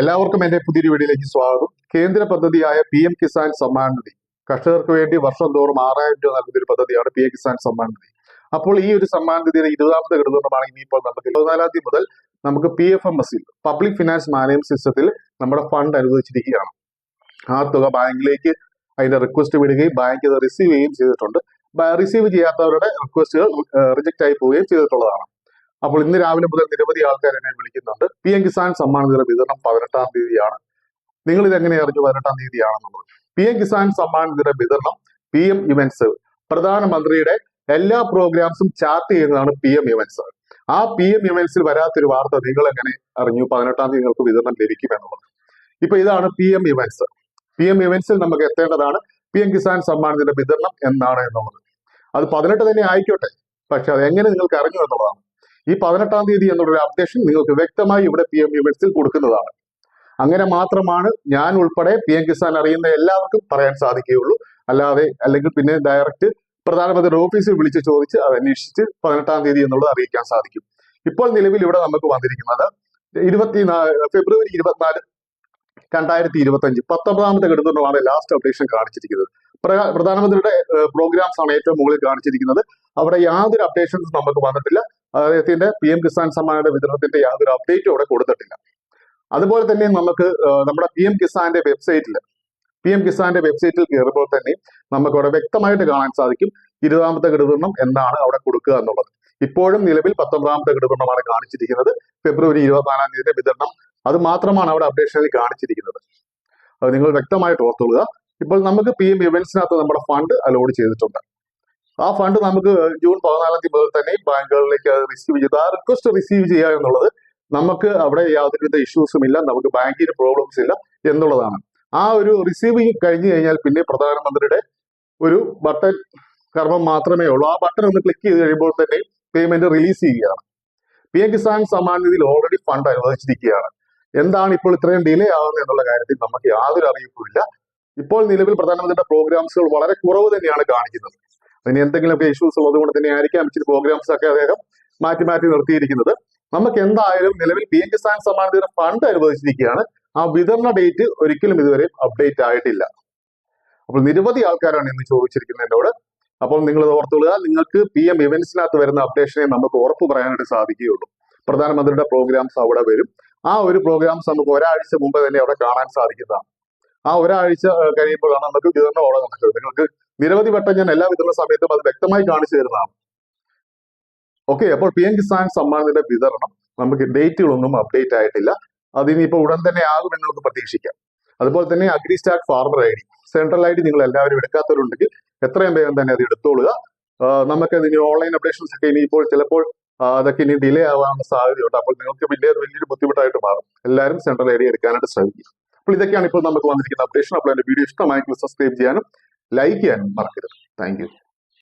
എല്ലാവർക്കും എന്റെ പുതിയൊരു വീഡിയോയിലേക്ക് സ്വാഗതം. കേന്ദ്ര പദ്ധതിയായ പി എം കിസാൻ സമ്മാൻ നിധി. കർഷകർക്ക് വേണ്ടി വർഷം തോറും ആറായിരം രൂപ നൽകുന്ന ഒരു പദ്ധതിയാണ് പി എം കിസാൻ സമ്മാൻ നിധി. അപ്പോൾ ഈ ഒരു സമ്മാൻ നിധിയുടെ ഇരുപതാമത്തെ ഘടകമാണ് ഇനിയിപ്പോൾ നമുക്ക് ഇരുപത്തിനാലാം തീയതി മുതൽ നമുക്ക് പി എഫ് എം എസിൽ പബ്ലിക് ഫിനാൻസ് മാനേജ്മെന്റ് സിസ്റ്റത്തിൽ നമ്മുടെ ഫണ്ട് അനുവദിച്ചിരിക്കുകയാണ്. ആ തുക ബാങ്കിലേക്ക് അതിന്റെ റിക്വസ്റ്റ് വിടുകയും ബാങ്ക് അത് റിസീവ് ചെയ്യുകയും ചെയ്തിട്ടുണ്ട്. റിസീവ് ചെയ്യാത്തവരുടെ റിക്വസ്റ്റുകൾ റിജക്റ്റ് ആയി പോവുകയും ചെയ്തിട്ടുള്ളതാണ്. അപ്പോൾ ഇന്ന് രാവിലെ മുതൽ നിരവധി ആൾക്കാർ എന്നെ വിളിക്കുന്നുണ്ട്. പി എം കിസാൻ സമ്മാന നിധി വിതരണം പതിനെട്ടാം തീയതിയാണ്. നിങ്ങൾ ഇത് എങ്ങനെ അറിഞ്ഞു പതിനെട്ടാം തീയതിയാണെന്നുള്ളത്. പി എം കിസാൻ സമ്മാന നിധി വിതരണം പി എം ഇവന്റ്സ് പ്രധാനമന്ത്രിയുടെ എല്ലാ പ്രോഗ്രാംസും ചാർട്ട് ചെയ്യുന്നതാണ് പി എം ഇവന്റ്സ് ആ പി എം ഇവന്റ്സിൽ വരാത്തൊരു വാർത്ത നിങ്ങൾ എങ്ങനെ അറിഞ്ഞു പതിനെട്ടാം തീയതി നിങ്ങൾക്ക് വിതരണം ലഭിക്കുമെന്നുള്ളത്. ഇപ്പൊ ഇതാണ് P M events P M ഇവന്റ്സിൽ നമുക്ക് എത്തേണ്ടതാണ് പി എം കിസാൻ സമ്മാനത്തിന്റെ വിതരണം എന്നാണ് എന്നുള്ളത്. അത് പതിനെട്ട് തന്നെ ആയിക്കോട്ടെ. പക്ഷെ അത് എങ്ങനെ നിങ്ങൾക്ക് അറിഞ്ഞു എന്നുള്ളതാണ്. ഈ പതിനെട്ടാം തീയതി എന്നുള്ള അപ്ഡേഷൻ നിങ്ങൾക്ക് വ്യക്തമായി ഇവിടെ പി എം ഇവന്റ്സിൽ കൊടുക്കുന്നതാണ്. അങ്ങനെ മാത്രമാണ് ഞാൻ ഉൾപ്പെടെ പി എം കിസാൻ അറിയുന്ന എല്ലാവർക്കും പറയാൻ സാധിക്കുകയുള്ളൂ. അല്ലാതെ അല്ലെങ്കിൽ പിന്നെ ഡയറക്റ്റ് പ്രധാനമന്ത്രിയുടെ ഓഫീസിൽ വിളിച്ച് ചോദിച്ച് അത് അന്വേഷിച്ച് പതിനെട്ടാം തീയതി എന്നുള്ളത് അറിയിക്കാൻ സാധിക്കും. ഇപ്പോൾ നിലവിൽ ഇവിടെ നമുക്ക് വന്നിരിക്കുന്നത് ഇരുപത്തിനാല് ഫെബ്രുവരി ഇരുപത്തിനാല് രണ്ടായിരത്തി ഇരുപത്തി അഞ്ച് പത്തൊമ്പതാമത്തെ ഘട്ടത്തിലാണ് ലാസ്റ്റ് അപ്ഡേഷൻ കാണിച്ചിരിക്കുന്നത്. പ്രധാ- പ്രധാനമന്ത്രിയുടെ പ്രോഗ്രാംസ് ആണ് ഏറ്റവും മുകളിൽ കാണിച്ചിരിക്കുന്നത്. അവിടെ യാതൊരു അപ്ഡേഷൻസ് നമുക്ക് വന്നിട്ടില്ല. അദ്ദേഹത്തിന്റെ പി എം കിസാൻ സമ്മാനയുടെ വിതരണത്തിന്റെ യാതൊരു അപ്ഡേറ്റും അവിടെ കൊടുത്തിട്ടില്ല. അതുപോലെ തന്നെ നമുക്ക് നമ്മുടെ പി എം കിസാന്റെ വെബ്സൈറ്റിൽ പി എം കിസാന്റെ വെബ്സൈറ്റിൽ കയറുമ്പോൾ തന്നെ നമുക്ക് അവിടെ വ്യക്തമായിട്ട് കാണാൻ സാധിക്കും ഇരുപതാമത്തെ ഘടകണം എന്താണ് അവിടെ കൊടുക്കുക എന്നുള്ളത്. ഇപ്പോഴും നിലവിൽ പത്തൊമ്പതാമത്തെ ഘടകമാണ് കാണിച്ചിരിക്കുന്നത്. ഫെബ്രുവരി ഇരുപത്തിനാലാം തീയതിയുടെ വിതരണം. അത് മാത്രമാണ് അവിടെ അപ്ഡേഷനിൽ കാണിച്ചിരിക്കുന്നത്. അത് നിങ്ങൾ വ്യക്തമായിട്ട് ഓർത്തുകൊള്ളുക. ഇപ്പോൾ നമുക്ക് പി എം ഇവന്റ്സിനകത്ത് നമ്മുടെ ഫണ്ട് അലോഡ് ചെയ്തിട്ടുണ്ട്. ആ ഫണ്ട് നമുക്ക് ജൂൺ പതിനാലാം തീയതി മുതൽ തന്നെ ബാങ്കുകളിലേക്ക് റിസീവ് ചെയ്ത് ആ റിക്വസ്റ്റ് റിസീവ് ചെയ്യുക എന്നുള്ളത് നമുക്ക് അവിടെ യാതൊരുവിധ ഇഷ്യൂസും ഇല്ല നമുക്ക് ബാങ്കിന് പ്രോബ്ലംസ് ഇല്ല എന്നുള്ളതാണ്. ആ ഒരു റിസീവ് കഴിഞ്ഞു കഴിഞ്ഞാൽ പിന്നെ പ്രധാനമന്ത്രിയുടെ ഒരു ബട്ടൺ കർമ്മം മാത്രമേ ഉള്ളൂ. ആ ബട്ടൺ ഒന്ന് ക്ലിക്ക് ചെയ്ത് കഴിയുമ്പോൾ തന്നെ പേയ്മെന്റ് റിലീസ് ചെയ്യുകയാണ്. പി എം കിസാൻ സമ്മാൻ നിധിയിൽ ഓൾറെഡി ഫണ്ട് അനുവദിച്ചിരിക്കുകയാണ്. എന്താണ് ഇപ്പോൾ ഇത്രയും ഡിലേ ആകുന്നത് എന്നുള്ള കാര്യത്തിൽ നമുക്ക് യാതൊരു അറിയിപ്പുമില്ല. ഇപ്പോൾ നിലവിൽ പ്രധാനമന്ത്രിയുടെ പ്രോഗ്രാംസുകൾ വളരെ കുറവ് തന്നെയാണ് കാണിക്കുന്നത്. അതിന് എന്തെങ്കിലുമൊക്കെ ഇഷ്യൂസ് ഉള്ളത് കൊണ്ട് തന്നെ ആയിരിക്കാം ഇച്ചിരി പ്രോഗ്രാംസ് ഒക്കെ അദ്ദേഹം മാറ്റി മാറ്റി നിർത്തിയിരിക്കുന്നത്. നമുക്ക് എന്തായാലും നിലവിൽ പി എം കിസാൻ സമ്മാൻ നിധിയുടെ ഫണ്ട് അനുവദിച്ചിരിക്കുകയാണ്. ആ വിതരണ ഡേറ്റ് ഒരിക്കലും ഇതുവരെ അപ്ഡേറ്റ് ആയിട്ടില്ല. അപ്പോൾ നിരവധി ആൾക്കാരാണ് ഇന്ന് ചോദിച്ചിരിക്കുന്നത് എന്നോട്. അപ്പോൾ നിങ്ങൾ ഓർത്തുകൊള്ളുക. നിങ്ങൾക്ക് പി എം ഇവന്റ്സിനകത്ത് വരുന്ന അപ്ഡേഷനെ നമുക്ക് ഉറപ്പ് പറയാനായിട്ട് സാധിക്കുകയുള്ളൂ. പ്രധാനമന്ത്രിയുടെ പ്രോഗ്രാംസ് അവിടെ വരും. ആ ഒരു പ്രോഗ്രാംസ് നമുക്ക് ഒരാഴ്ച മുമ്പ് തന്നെ അവിടെ കാണാൻ സാധിക്കുന്നതാണ്. ആ ഒരാഴ്ച കഴിയുമ്പോഴാണ് നമുക്ക് വിതരണം അവിടെ നടക്കുന്നത് നിങ്ങൾക്ക് നിരവധി വട്ടം ഞാൻ എല്ലാ വിതരണ സമയത്തും അത് വ്യക്തമായി കാണിച്ചു തരുന്നതാണ്. ഓക്കെ അപ്പോൾ പി എം കിസാൻ സമ്മാനത്തിന്റെ വിതരണം. നമുക്ക് ഡേറ്റുകളൊന്നും അപ്ഡേറ്റ് ആയിട്ടില്ല. അതിനിപ്പോൾ ഉടൻ തന്നെ ആകും നമുക്ക് പ്രതീക്ഷിക്കാം. അതുപോലെ തന്നെ agri stack farmer I D. Central I D നിങ്ങൾ എല്ലാവരും എടുക്കാത്തവരുണ്ടെങ്കിൽ എത്രയും വേഗം തന്നെ അത് എടുത്തോളുക. നമുക്ക് ഇനി ഓൺലൈൻ അപ്ഡേഷൻസ് ഒക്കെ ഇനിയിപ്പോൾ ചിലപ്പോൾ അതൊക്കെ ഇനി ഡിലേ ആവാനുള്ള സാധ്യതയുണ്ട്. അപ്പോൾ നിങ്ങൾക്ക് വലിയ വലിയൊരു ബുദ്ധിമുട്ടായിട്ട് മാറും. എല്ലാവരും സെൻട്രൽ ഐ ഡി എടുക്കാനായിട്ട് ശ്രമിക്കും അപ്പോൾ ഇതൊക്കെയാണ് ഇപ്പോൾ നമുക്ക് വന്നിരിക്കുന്ന അപ്ഡേഷൻ അപ്പോൾ എന്റെ വീഡിയോ ഇഷ്ടമായെങ്കിൽ സബ്സ്ക്രൈബ് ചെയ്യാനും ലൈക്ക് ചെയ്യാനും മറക്കരുത്. താങ്ക്